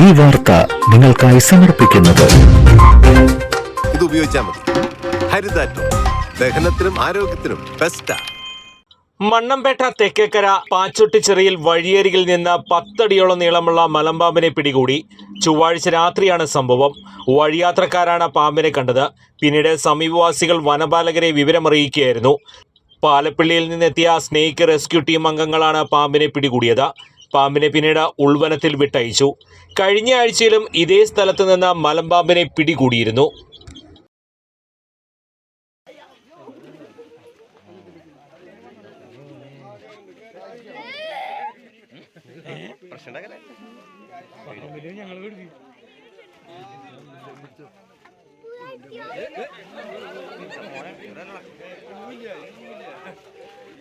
ഈ വാർത്ത നിങ്ങൾക്കായി സമർപ്പിക്കുന്നത്. ഇത് ഉപയോഗിച്ചാൽ മതി. ഹരിതാറ്റോ. ദഹനത്തിനും ആരോഗ്യത്തിനും ബെസ്റ്റാ മണ്ണമ്പേട്ട തെക്കേക്കര പാച്ചൊട്ടിച്ചെറിയിൽ വഴിയരികിൽ നിന്ന് പത്തടിയോളം നീളമുള്ള മലമ്പാമ്പിനെ പിടികൂടി ചൊവ്വാഴ്ച രാത്രിയാണ് സംഭവം. വഴിയാത്രക്കാരാണ് പാമ്പിനെ കണ്ടത്. പിന്നീട് സമീപവാസികൾ വനപാലകരെ വിവരമറിയിക്കുകയായിരുന്നു. പാലപ്പള്ളിയിൽ നിന്നെത്തിയ സ്നേക്ക് റെസ്ക്യൂ ടീം അംഗങ്ങളാണ് പാമ്പിനെ പിടികൂടിയത്. പാമ്പിനെ പിന്നീട് ഉൾവനത്തിൽ വിട്ടയച്ചു കഴിഞ്ഞ ആഴ്ചയിലും ഇതേ സ്ഥലത്ത് നിന്ന് മലമ്പാമ്പിനെ പിടികൂടിയിരുന്നു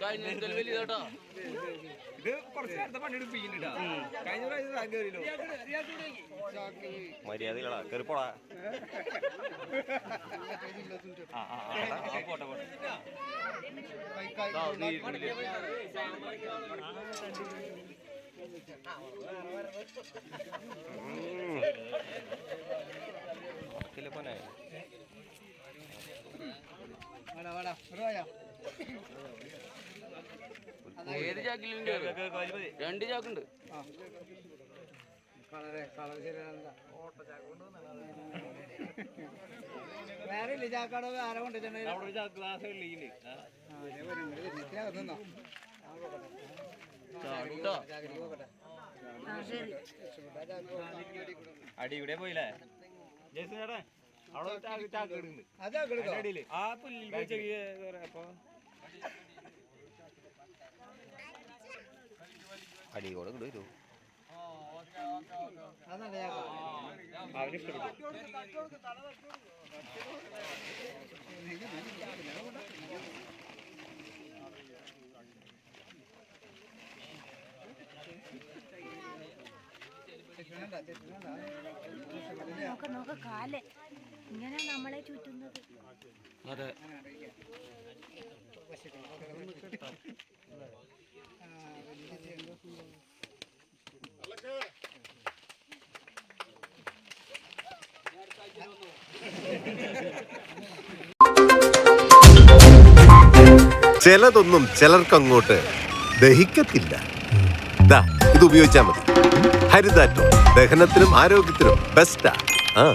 ഏയ് ഉണ്ടല്ലോ, കേറിട്ടില്ല, കേറിട്ടില്ല. ചാക്ക് മര്യാദകളാ കേറിപ്പോടാ. കൈ- കൈ- വാടാ, വാടാ, ഇവിടെ വായാ. ഏത് ചാക്കിലുണ്ട്? രണ്ട് ചാക്കുണ്ട്. വേറെ ഇല്ല ചാക്കാടോ വേറെ കൊണ്ടുവച്ചിട്ടുണ്ടെങ്കിൽ അടി ഇവിടെ പോയില്ലേ? ജയ്സേട്ടാ. അവിടെ ആ പുല്ലിൽ പോയി ചെറിയ അപ്പൊ. അടി കൂടെ ഇടുവരൂ അവന് ഇഷ്ടപ്പെട്ടു. നോക്ക നോക്ക കാൽ. ഇങ്ങനെ നമ്മളെ ചുറ്റുന്നത്. അതെ. ചിലതൊന്നും ചിലർക്കങ്ങോട്ട് ദഹിക്കത്തില്ല. ദാ ഇത് ഉപയോഗിച്ചാൽ മതി. ഹരിതാറ്റോ ദഹനത്തിനും ആരോഗ്യത്തിനും ബെസ്റ്റാ ആ.